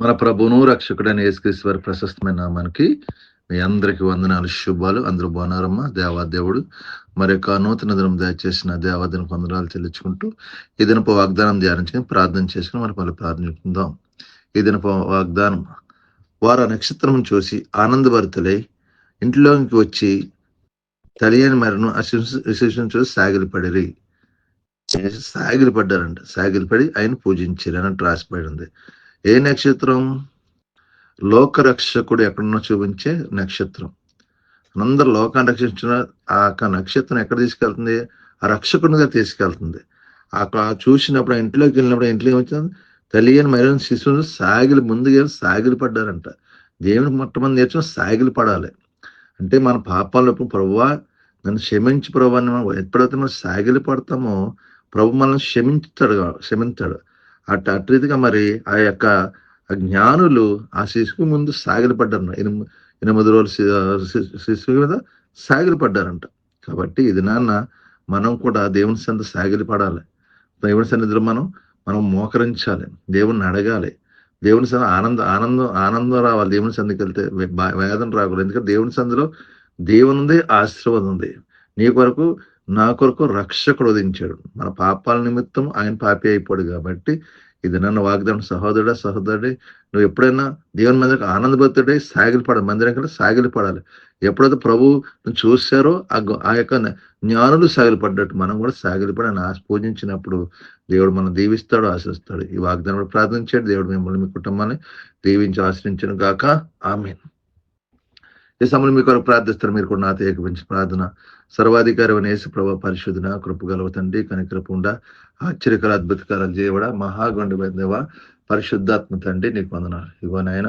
మన ప్రభును రక్షకుడైన యేసుక్రీస్తు వారి ప్రశస్తమైన నామానికి మీ అందరికి వందనాలు శుభాలు. అందరూ బాగున్నారమ్మ? దేవాదేవుడు. మరి యొక్క నూతన దినం దయచేసిన దేవాదిన వందనాలు చెల్లించుకుంటూ ఈ దినపు వాగ్దానం ధ్యానించుకుని ప్రార్థన చేసుకుని మనం మళ్ళీ ప్రార్థించుకుందాం. ఈ దినపు వాగ్దానం వారు ఆ నక్షత్రం చూసి ఆనందభరితులై ఇంట్లోకి వచ్చి తెలియని మరను విశేషం చూసి సాగిలిపడిరి. సాగిలిపడ్డారంట. సాగిలిపడి ఆయన పూజించారు అని రాసిపడి ఉంది. ఏ నక్షత్రం? లోకరక్షకుడు ఎక్కడున్నా చూపించే నక్షత్రం. అందరు లోకాన్ని రక్షించిన ఆ యొక్క నక్షత్రం ఎక్కడ తీసుకెళ్తుంది? ఆ రక్షకునిగా తీసుకెళ్తుంది. అక్కడ చూసినప్పుడు ఇంట్లోకి వెళ్ళినప్పుడు ఇంట్లో ఏమవుతుంది తెలియని మరణ శిశువును సాగిలి ముందుగా సాగిలి పడ్డారంట. దేవునికి మొట్టమొదటి నేర్చుకుని సాగిలి పడాలి. అంటే మన పాపాలు ప్రభువా నన్ను క్షమించి ప్రభు అని మనం ఎప్పుడైతే మనం సాగిలి పడతామో ప్రభు మనల్ని క్షమించుతాడు క్షమించాడు. అట్ అటు రీతిగా మరి ఆ యొక్క జ్ఞానులు ఆ శిశువు ముందు సాగిలపడ్డారు ఎనిమిది ఎనిమిది రోజులు శిశువు మీద సాగిలపడ్డారంట. కాబట్టి ఇది నాన్న మనం కూడా దేవుని సంత సాగిలపడాలి. దేవుని సన్నిధిలో మనం మనం మోకరించాలి. దేవుణ్ణి అడగాలి. దేవుని సంద ఆనంద ఆనందం ఆనందం రావాలి. దేవుని సందికి వెళ్తే బా- వేదన రాకూడదు. ఎందుకంటే దేవుని సన్నిధిలో దేవునిదే ఆశీర్వాదం ఉంది. నీ కొరకు నా కొరకు రక్షకుడు ఉదించాడు. మన పాపాల నిమిత్తం ఆయన పాపి అయిపోడు కాబట్టి ఇది నన్ను వాగ్దానం. సహోదరుడా సహోదరుడే నువ్వు ఎప్పుడైనా దేవుని మందికి ఆనందభక్తుడై సాగిలిపడాలి. మందిరం కంటే సాగిలిపడాలి. ఎప్పుడైతే ప్రభు చూశారో ఆ ఆ యొక్క జ్ఞానులు సాగిలిపడ్డట్టు మనం కూడా సాగిలిపడి ఆయన ఆశ పూజించినప్పుడు దేవుడు మనం దీవిస్తాడు ఆశిస్తాడు. ఈ వాగ్దానం ప్రార్థించాడు దేవుడు మిమ్మల్ని మీ కుటుంబాన్ని దీవించి ఆశ్రయించను గాక. ఆమె ఈ సమయంలో మీ కొరకు ప్రార్థిస్తారు. మీరు కూడా నాతో ఏకపించి ప్రార్థన. సర్వాధికారి యేసు ప్రభా పరిశుద్ధన కృపగలవ తండ్రి కనికరపుండ. ఆశ్చర్యకర అద్భుతకర చేయవడ మహాగొండ దేవ పరిశుద్ధాత్మ తండ్రి నీకు వందనాలు. ఇగో నాయన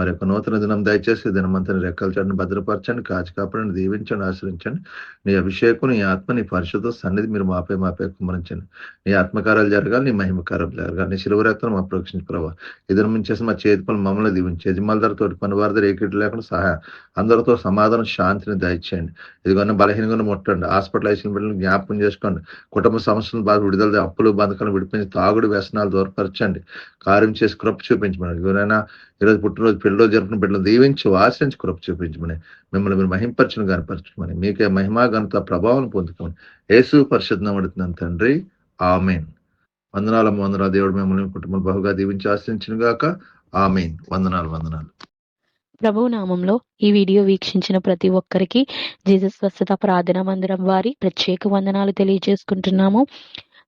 మరి యొక్క నూతన దినం దయచేసి దినమంతని రెక్కల చాటును భద్రపరచండి కాచి కాపాడండి దీవించండి ఆశ్రయించండి. నీ అభిషేకం నీ ఆత్మ నీ పరిశుద్ధ సన్నిధి మీరు మాపై మాపై కుమరించండి నీ ఆత్మకారాలు జరగాలి నీ మహిమకారాలు జరగాలి. నీ శిలువరత్నం మా ప్రోక్షించి ప్రభావ ఇద్దరు చేసి మా చేతి పనులు మమ్మల్ని దీవించి. యజమాల తోటి పని వారి ఏకిటి లేకుండా సహాయం. అందరితో సమాధానం శాంతిని దయచేయండి. ఇదిగోన్న బలహీనంగా ముట్టండి. హాస్పిటలైజేషన్ బిడ్డలను జ్ఞాపకం చేసుకోండి. కుటుంబ సమస్యలను బాధ విడుదల అప్పులు బంధకాలను విడిపించి తాగుడు వ్యసనాలు దూరపరచండి. కార్యం చేసి కృప చూపించమని. ఎవరైనా ఈరోజు పుట్టినరోజు పెళ్ళిరోజు జరుపుకున్న బిడ్డలు దీవించి ఆశ్రయించి కృప చూపించమని మిమ్మల్ని మీరు మహింపరచను కనపరచమని మీకే మహిమా ఘనత ప్రభావం పొందుకోమని. యేసు పరిశుద్ధం అడుగుతున్నాను తండ్రి. ఆమెన్. వందనాల వందనాలు. దేవుడు మిమ్మల్ని కుటుంబం బహుగా దీవించి ఆశ్రయించిన గాక. ఆమెన్. వందనాలు వందనాలు. ప్రభు నామంలో ఈ వీడియో వీక్షించిన ప్రతి ఒక్కరికి జీసస్ స్వస్థత ప్రార్థన మందిరం వారి ప్రత్యేక వందనాలు తెలియజేసుకుంటున్నాము.